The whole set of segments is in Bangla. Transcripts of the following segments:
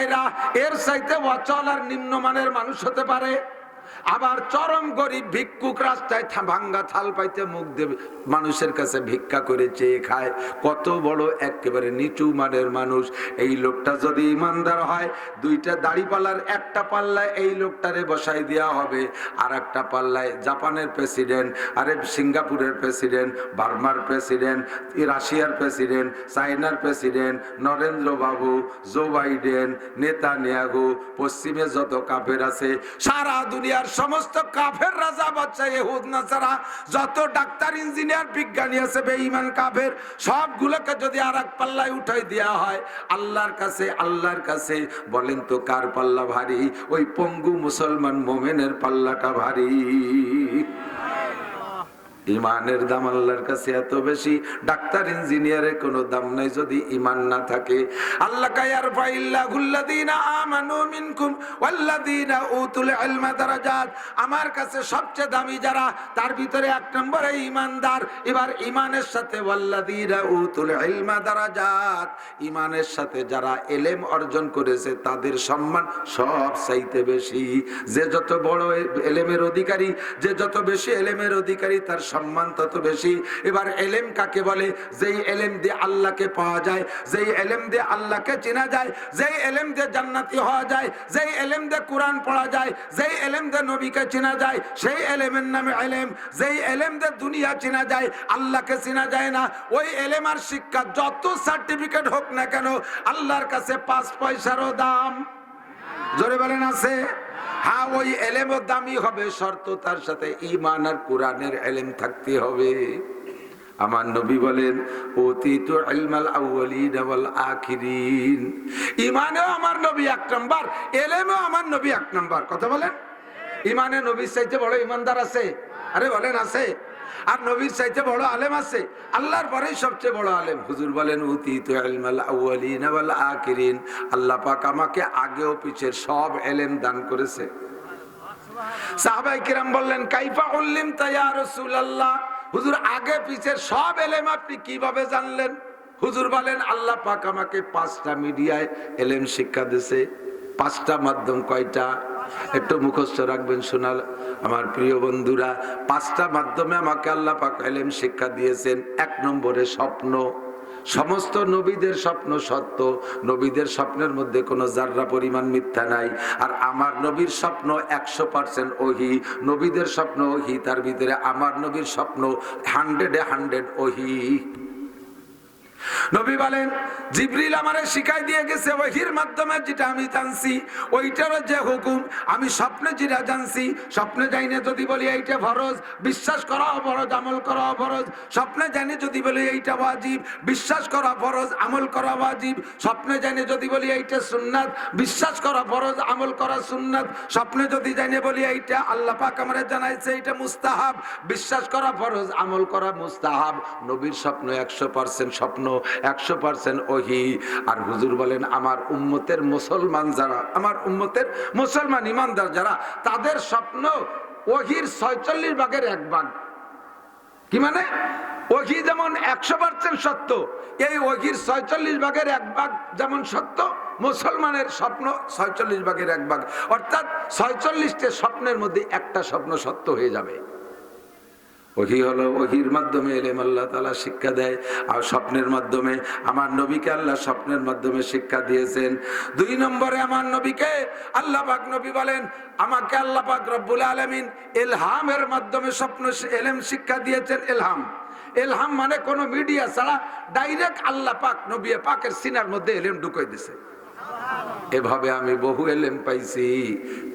ভাইরা এর চাইতে অচল আর নিম্নমানের মানুষ হতে পারে। আবার চরম গরিব ভিক্ষুক রাস্তায় ভাঙ্গা থাল পাইতে মুখ দেবে। মানুষের কাছে ভিক্ষা করে চেয়ে খায়। কত বড় একেবারে নিচু মানের মানুষ। এই লোকটা যদি ইমানদার হয়, দুইটা দাড়িপাল্লার একটা পাল্লায় এই লোকটারে বসাই দেওয়া হবে। আর একটা পাল্লায় জাপানের প্রেসিডেন্ট, আরে সিঙ্গাপুরের প্রেসিডেন্ট, বার্মার প্রেসিডেন্ট, রাশিয়ার প্রেসিডেন্ট চায়নার প্রেসিডেন্ট নরেন্দ্র বাবু জো বাইডেন নেতা নিয়াগু পশ্চিমে যত কাপের আছে, সারা দুনিয়ার সমস্ত কাফের রাজা বাচ্চা এহুদ নাসারা, যত ডাক্তার, ইঞ্জিনিয়ার, বিজ্ঞানী আছে, বেঈমান, কাফের, সবগুলোকে যদি আর এক পাল্লায় উঠাই দেওয়া হয়, আল্লাহর কাছে আল্লাহর কাছে, বলেন তো কার পাল্লা ভারী? ওই পঙ্গু মুসলমান মোমেনের পাল্লাটা ভারী। ইমানের দাম আল্লাহর কাছে এত বেশি। ডাক্তার, ইঞ্জিনিয়ারের কোনো দাম নাই যদি ইমান না থাকে। আল্লাহ কায়ার আমানু মিনকুম ওয়াল্লাযীনা উতুল ইলমা দারাজাত। আমার কাছে সবচেয়ে দামি যারা, তার ভিতরে এক নম্বরে ইমানদার। এবার ইমানের সাথে ওয়াল্লাযীনা উতুল ইলমা দারাজাত। ইমানের সাথে যারা এলেম অর্জন করেছে, তাদের সম্মান সব চাইতে বেশি। যে যত বড় এলেমের অধিকারী, যে যত বেশি এলেমের অধিকারী, তার সম্মান তত বেশি। এবার এলেম কাকে বলে? যেই এলেম দিয়ে আল্লাহকে পাওয়া যায়, যেই এলেম দিয়ে আল্লাহকে চেনা যায়, যেই এলেম দিয়ে জান্নাতি হওয়া যায়, যেই এলেম দিয়ে কোরআন পড়া যায়, যেই এলেম দিয়ে নবীকে চেনা যায়, সেই এলেমের নামে এলেম। যেই এলেম দিয়ে দুনিয়া চেনা যায়, আল্লাহকে চেনা যায় না। ওই এলেম আর শিক্ষা যত সার্টিফিকেট হোক না কেন, আল্লাহর কাছে পাঁচ পয়সারও দাম। জোরে বলেন আছে? হ্যাঁ ওই এলেমও দামি হবে, শর্ত তার সাথে ইমান আর কোরআনের এলেম থাকতে হবে। আমার নবী বলেন, অতীত আখিরিন। ইমানেও আমার নবী এক নম্বর, এলেমেও আমার নবী এক নম্বর। কথা বলেন? ইমানে নবীর চাইতে বড় ইমানদার আছে? আরে বলেন, আছে। আর নবীর চাইতে বড় আলেম আছে। আল্লাহর পরেই সবচেয়ে বড় আলেম। হুজুর বলেন আল্লাহ পাক আমাকে আগেও পিছের সব এলেম দান করেছে। সাহাবাই আগে আল্লাহ পাক আমাকে পাঁচটা মিডিয়ায় এলেম শিক্ষা দিয়েছে। পাঁচটা মাধ্যম, কয়টা? একটু মুখস্থ রাখবেন, শোনাল। আমার প্রিয় বন্ধুরা, পাঁচটা মাধ্যমে আমাকে আল্লাহ পাক শিক্ষা দিয়েছেন। এক নম্বরে স্বপ্ন। সমস্ত নবীদের স্বপ্ন সত্য। নবীদের স্বপ্নের মধ্যে কোনো জাররা পরিমাণ মিথ্যা নাই। আর আমার নবীর স্বপ্ন একশো পার্সেন্ট ওহি। নবীদের স্বপ্ন ওহি, তার ভিতরে আমার নবীর স্বপ্ন হান্ড্রেডে হান্ড্রেড ওহি। নবী বলেন, জিবরিল আমারে শিখাই দিয়ে গেছে, ওহির মাধ্যমে যেটা আমি জানছি, ওইটারও যে হুকুম, আমি স্বপ্নে যেটা জানছি, স্বপ্নে যাই না যদি বলি এইটা ফরজ, বিশ্বাস করা ফরজ, আমল করা ফরজ, স্বপ্নে জানি যদি বলি এইটা ওয়াজিব, বিশ্বাস করা ফরজ, আমল করা ওয়াজিব, স্বপ্নে জানি যদি বলি এইটা সুন্নাত, বিশ্বাস করা ফরজ, আমল করা সুন্নাত, স্বপ্নে যদি জানি বলি এইটা আল্লাহ পাক আমারে জানাইছে এইটা মুস্তাহাব, বিশ্বাস করা ফরজ, আমল করা মুস্তাহাব, নবীর স্বপ্ন একশো পার্সেন্ট স্বপ্ন একশো পার্সেন্ট ওহি। আর হুজুর বলেন, আমার উম্মতের মুসলমান যারা, আমার উম্মতের মুসলমান ইমানদার যারা, তাদের স্বপ্ন ওহির ছয়চল্লিশ ভাগের এক ভাগ। কি মানে? ওহি যেমন একশো পার্সেন্ট সত্য, এই ওহির ছয়চল্লিশ ভাগের এক ভাগ যেমন সত্য, মুসলমানের স্বপ্ন ছয়চল্লিশ ভাগের এক ভাগ। অর্থাৎ ছয়চল্লিশটা স্বপ্নের মধ্যে একটা স্বপ্ন সত্য হয়ে যাবে। ওহি হলো ওহির মাধ্যমে এলেম আল্লাহ তালা শিক্ষা দেয়, আর স্বপ্নের মাধ্যমে, আমার নবীকে আল্লাহ স্বপ্নের মাধ্যমে শিক্ষা দিয়েছেন। দুই নম্বরে আমার নবীকে আল্লাহ পাক নবী বলেন, আমাকে আল্লাহ পাক রব্বুল আলমিন এলহামের মাধ্যমে স্বপ্ন এলেম শিক্ষা দিয়েছেন এলহাম এলহাম মানে কোনো মিডিয়া ছাড়া ডাইরেক্ট আল্লাহ পাক নবী পাকের সিনার মধ্যে এলেম ঢুকাই দিছে। এভাবে আমি বহু এলেম পাইছি।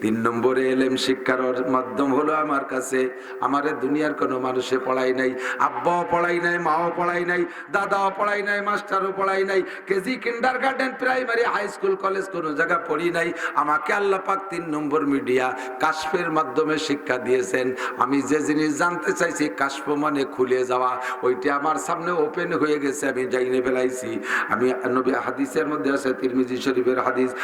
তিন নম্বরে এলেম শিক্ষার মাধ্যম হলো আমার কাছে। আমারে দুনিয়ার কোনো মানুষে পড়াই নাই, আব্বাও পড়াই নাই, মাও পড়াই নাই, দাদাও পড়াই নাই, মাস্টারও পড়াই নাই, KG kindergarten primary, high school, college কোনো জায়গা পড়ি নাই। আমাকে আল্লাহ পাক তিন নম্বর মিডিয়া কাশফের মাধ্যমে শিক্ষা দিয়েছেন। আমি যে জিনিস জানতে চাইছি, কাশফ মানে খুলে যাওয়া, ওইটা আমার সামনে ওপেন হয়ে গেছে, আমি যাইনে ফেলাইছি। আমি নবী হাদিসের মধ্যে আছে, তিরমিজি শরীফের হাদিস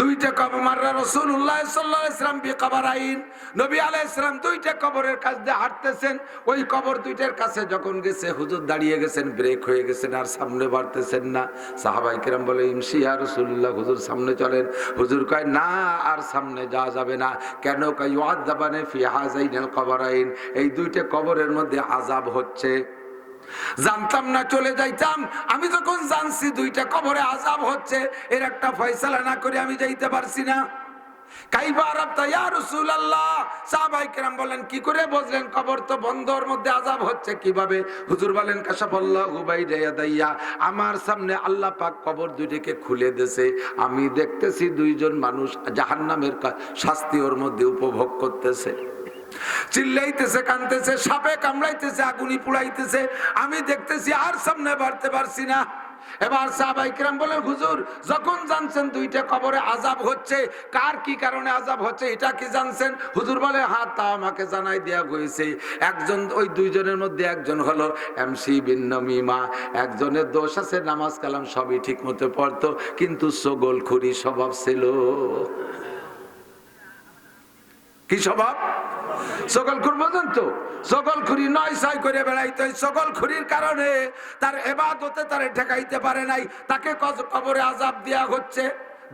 দুইটা কবর, মাররা রসুল্লাহ সাল্লাহ ইসলাম বি আইন। নবী আলাহ ইসলাম দুইটা কবরের কাছ দিয়ে হাঁটতেছেন। ওই কবর দুইটার কাছে যখন গেছে, হুজুর দাঁড়িয়ে গেছেন, ব্রেক হয়ে গেছেন, আর সামনে বাড়তেছেন না। সাহাবাই কিরাম বলে, ইমসি আর রসুল্লাহ হুজুর সামনে চলেন। হুজুর কয়, না, আর সামনে যাওয়া যাবে না। কেন কয় ওয়াদাবানে ফি হাজাইনাল কবর আইন এই দুইটা কবরের মধ্যে আজাব হচ্ছে। জানতাম না, চলে যাইতাম। আমি যখন জানছি দুইটা কবরে আজাব হচ্ছে, এর একটা ফয়সালা না করে আমি যাইতে পারছি না। আমার সামনে আল্লাহ পাক খুলে আমি দেখতেছি দুইজন মানুষ জাহান্নামের শাস্তি ওর মধ্যে উপভোগ করতেছে। চিল্লাইতেছে, কানতেছে, সাপে কামড়াইতেছে, আগুনি পুড়াইতেছে। আমি দেখতেছি আর সামনে বাড়তে পারছি না। এবার সাহাবাইকরাম বলে হুজুর, যখন জানছেন দুইটা কবরে আজাব হচ্ছে, কার কি কারণে আজাব হচ্ছে, এটা কি জানছেন? হুজুর বলে হ্যাঁ তা আমাকে জানাই দেয়া হয়েছে। একজন, ওই দুইজনের মধ্যে একজন হলো এমসি বিন্নমিমা একজনের দোষ আছে, নামাজ কালাম সবই ঠিক মতো পড়তো, কিন্তু সগোল খুরি স্বভাব ছিল। কি স্বভাব? সকল খুর বোঝেন তো? সকল খুরি নয় ছয় করে বেড়াইতো সকল খুরির কারণে তার এবাদতে তারে ঠেকাইতে পারে নাই। তাকে কবরে আজাব দেওয়া হচ্ছে।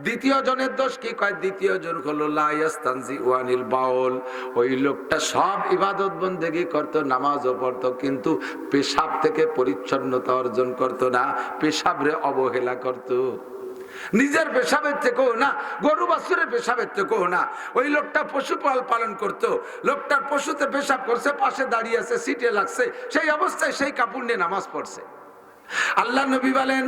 দ্বিতীয় জনের দোষ কি কয়? দ্বিতীয় জন হলো লাইস্তানজি ওয়ানিল বাউল। ওই লোকটা সব ইবাদত বন্দেগি করতো, নামাজও পড়তো, কিন্তু পেশাব থেকে পরিচ্ছন্নতা অর্জন করতো না। পেশাবরে অবহেলা করতো। নিজের পেশাবের থেকেও না, গরু বাছুরের পেশাবের থেকেও না। ওই লোকটা পশুপাল পালন করতো। লোকটার পশুতে পেশাব করছে, পাশে দাঁড়িয়ে আছে, সিটে লাগছে। সেই অবস্থায় সেই কাপড় নিয়ে নামাজ পড়ছে। আল্লাহ নবী বলেন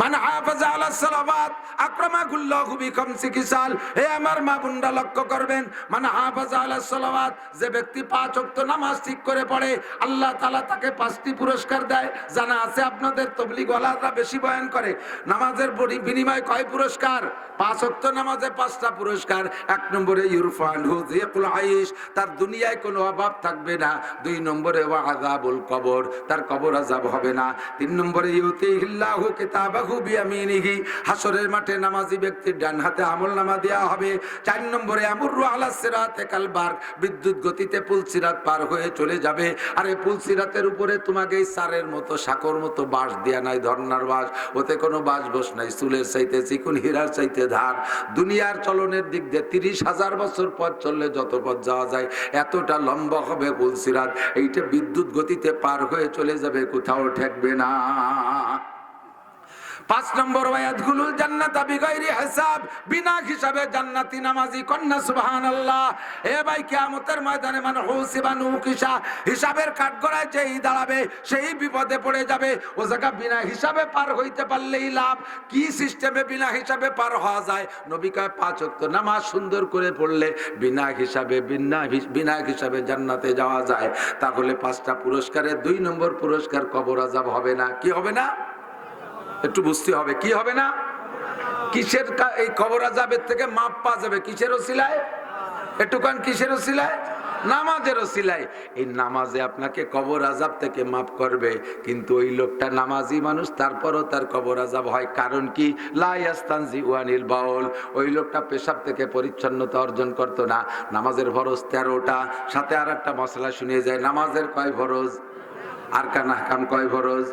মান হাফাজা আলা সালাওয়াত, আকরামাকুল্লাহু বিখামসি কিসাল হে আমার মা বোনরা, লক্ষ্য করবেন, মান হাফাজা আলা সালাওয়াত, যে ব্যক্তি পাঁচ ওয়াক্ত নামাজ ঠিক করে পড়ে, আল্লাহ তাআলা তাকে পাঁচটি পুরস্কার দেয়। জানা আছে আপনাদের তবলিগ ওয়ালারা বেশি বয়ান করে। নামাজের বিনিময়ে কয় পুরস্কার? পাঁচ ওয়াক্ত নামাজে পাঁচটা পুরস্কার। এক নম্বরে ইরফান হুজিকুল আইশ, তার দুনিয়ায় কোনো অভাব থাকবে না। দুই নম্বরে ওয়া আযাবুল কবর, তার কবর আযাব হবে না। তিন নম্বরে ইউতিহিল্লাহু কিতাবাহু হাসরের মাঠে নামাজি ব্যক্তির ডান হাতে দেওয়া হবে। চার নম্বরে আমুরু আলা সিরাতে কালবার বিদ্যুৎ গতিতে পুলসিরাত পার হয়ে চলে যাবে। আর পুলসিরাতের উপরে তোমাকে সারের মতো সাকর মতো বাঁশ দেয়া নাই ধর্নার বাঁশ। ওতে কোনো বাঁশ বস নাই, চুলের চাইতে চিকুন, হীরার চাইতে ধার। দুনিয়ার চলনের দিক দিয়ে তিরিশ হাজার বছর পথ চললে যত পথ যাওয়া যায়, এতটা লম্বা হবে পুলসিরাত এইটা বিদ্যুৎ গতিতে পার হয়ে চলে যাবে, কোথাও ঠেকবে না। পাঁচ নম্বর ওয়ায়াতগুলুল জান্নাতা বিগাইরি হিসাব। বিনা হিসাবে জান্নাতি নামাজি কন্যা, সুবহানাল্লাহ। এ ভাই কিয়ামতের ময়দানে মানে হুসিবা নুকিসা হিসাবের কাঠগড়ায় যেই দাঁড়াবে, সেই বিপদে পড়ে যাবে। ও জায়গা বিনা হিসাবে পার হইতে পারলেই লাভ। কি সিস্টেমে বিনা হিসাবে পার হওয়া যায়? নবী কয়, পাঁচ ওয়াক্ত নামাজ সুন্দর করে পড়লে বিনা হিসাবে, বিনা বিনা হিসাবে জান্নাতে যাওয়া যায়। তাহলে পাঁচটা পুরস্কারের, দুই নম্বর পুরস্কার কবর আজাব হবে না। কি হবে না? একটু বুঝতে হবে। কি হবে না? কিসের এই খবর আজাবের থেকে মাপ পাওয়া যাবে? কিসের ওসিলায়? একটু কান, কিসের ওসিলায়? নামাজের ওসিলায়। এই নামাজে আপনাকে কবর আজাব থেকে মাফ করবে। কিন্তু ওই লোকটা নামাজি মানুষ, তারপরও তার কবর আজাব হয়। কারণ কি? লাইয়াস্তানজি বাউল। ওই লোকটা পেশাব থেকে পরিচ্ছন্নতা অর্জন করতো না। নামাজের ফরজ তেরোটা, সাথে আর একটা মশলা শুনিয়ে যায়, নামাজের কয় ফরজ? আর কান কয় ফরজ?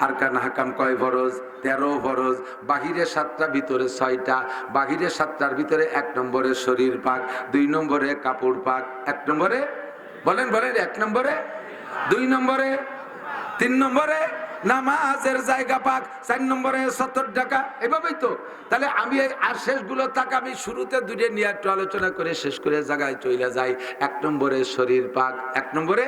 আরকান হাকাম কয় ফরজ? তেরো ফরজ। বাহিরে সাতটা, ভিতরে ছয়টা। বাহিরে সাতটার ভিতরে এক নম্বরে শরীর পাক, দুই নম্বরে কাপড় পাক। এক নম্বরে? বলেন বলেন, এক নম্বরে? দুই নম্বরে? তিন নম্বরে? নামাজের জায়গা পাক। চার নম্বরে সত্তর টাকা। এভাবেই তো। তাহলে আমি আর শেষগুলো থাক আমি শুরুতে দুটো নিয়ে একটু আলোচনা করে শেষ করে জায়গায় চলে যাই। এক নম্বরে শরীর পাক, এক নম্বরে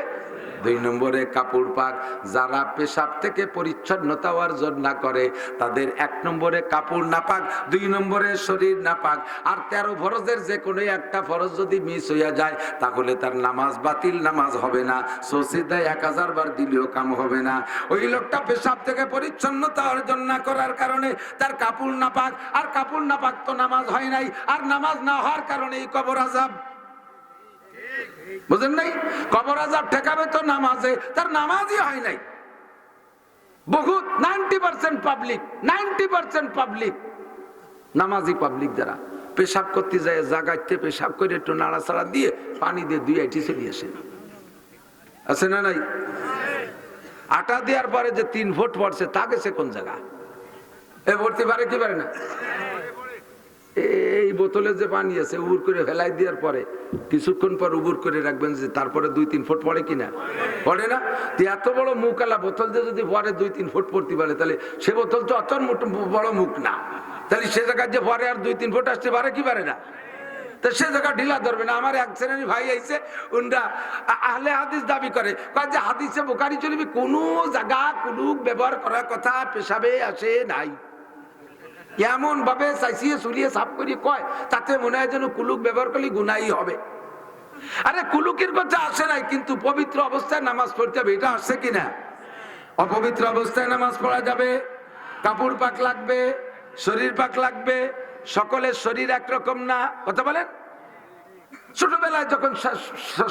দুই নম্বরে কাপড় পাক যারা পেশাব থেকে পরিচ্ছন্নতা অর্জন না করে, তাদের এক নম্বরে কাপড় না পাক, দুই নম্বরে শরীর না পাক। আর তেরো ফরজের যে কোনো একটা ফরজ যদি মিস হইয়া যায়, তাহলে তার নামাজ বাতিল, নামাজ হবে না। সসিদায় এক হাজার বার দিলেও কাম হবে না। ওই লোকটা পেশাব থেকে পরিচ্ছন্নতা অর্জন না করার কারণে তার কাপড় না পাক। আর কাপড় না পাক তো নামাজ হয় নাই। আর নামাজ না হওয়ার কারণে এই কবর আজাব বুঝেন নাই? কবর আজাব ঠেকাবে তো নামাজে, তার নামাজই হয় নাই। বহুত, ninety percent public ninety percent public নামাজি পাবলিক যারা। পেশাব করতে যায়, জাগাইতে পেশাব করে একটু নাড়াচাড়া দিয়ে পানি দিয়ে দুই আইটি চলে আসে। আছে না নাই? আটা দেওয়ার পরে যে তিন ফুট পড়ছে, তা গেছে কোন জায়গা? এ ভর্তি পারে কি পারে না? এই বোতলে যে পানি আছে, উবুর করে ফেলাই দেওয়ার পরে, কিছুক্ষণ পর উবুর করে রাখবেন যে তারপরে দুই, তিন ফুট পড়ে কিনা? পড়ে না? তো এত বড় মুখালা বোতল দিয়ে যদি পরে দুই, তিন ফুট পড়তে পারে, তাহলে সে বোতল তো অত বড় মুখ না। তাহলে সে জায়গায় যে পরে আর দুই, তিন ফুট আসতে পারে, কি পারে না? তো সে জায়গা ঢিলা ধরবে না। আমার এক শ্রেণির ভাই আইছে, উনরা আহলে হাদিস দাবি করে যে হাদিসে বোকারি চলবি কোনো জায়গা কুলুক ব্যবহার করার কথা পেশাবে আসে নাই। এমন ভাবে চাইছিয়ে চুরিয়ে সাফ করিয়ে কয়, তাতে মনে হয় যেন কুলুক ব্যবহার করলে গুনাই হবে। আরে কুলুকের কথা আসে নাই, কিন্তু পবিত্র অবস্থায় নামাজ পড়তে হবে, এটা আসছে কিনা অপবিত্র অবস্থায় নামাজ পড়া যাবে কাপড় পাক লাগবে শরীর পাক লাগবে, সকলের শরীর একরকম না, কথা বলেন? ছোটবেলায় যখন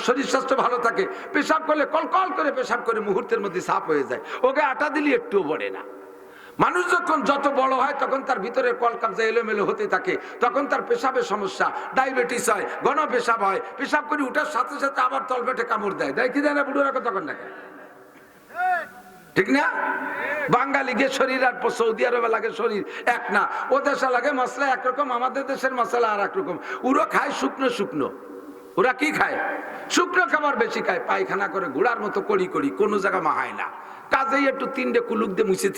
শরীর স্বাস্থ্য ভালো থাকে, পেশাব করলে কলকল করে পেশাব করে মুহূর্তের মধ্যে সাফ হয়ে যায়, ওকে আটা দিলে একটুও পড়ে না। মানুষ যখন যত বড় হয়, তখন তার ভিতরে কল কাবজা এলোমেলো হতে থাকে। তখন তার পেশাবের সমস্যা। ডায়াবেটিস হয়, ঘন পেশাব হয়। পেশাব করে উঠার সাথে সাথে আবার তলপেটে কামড় দেয়। দেয় কি দেয় না বুড়োরা তখন দেখে ঠিক না? বাঙালি গে শরীর আর সৌদি আরবে লাগে শরীর এক না। ও দেশে লাগে মশলা একরকম, আমাদের দেশের মশলা আর একরকম। ওরা খায় শুকনো শুকনো। ওরা কি খায়? শুকনো খাবার বেশি খায়। পায়খানা করে, ঘোড়ার মতো করি করি কোনো জায়গা মাহায় না। কাজেই একটু তিনটে কুলুক দিয়ে মুছে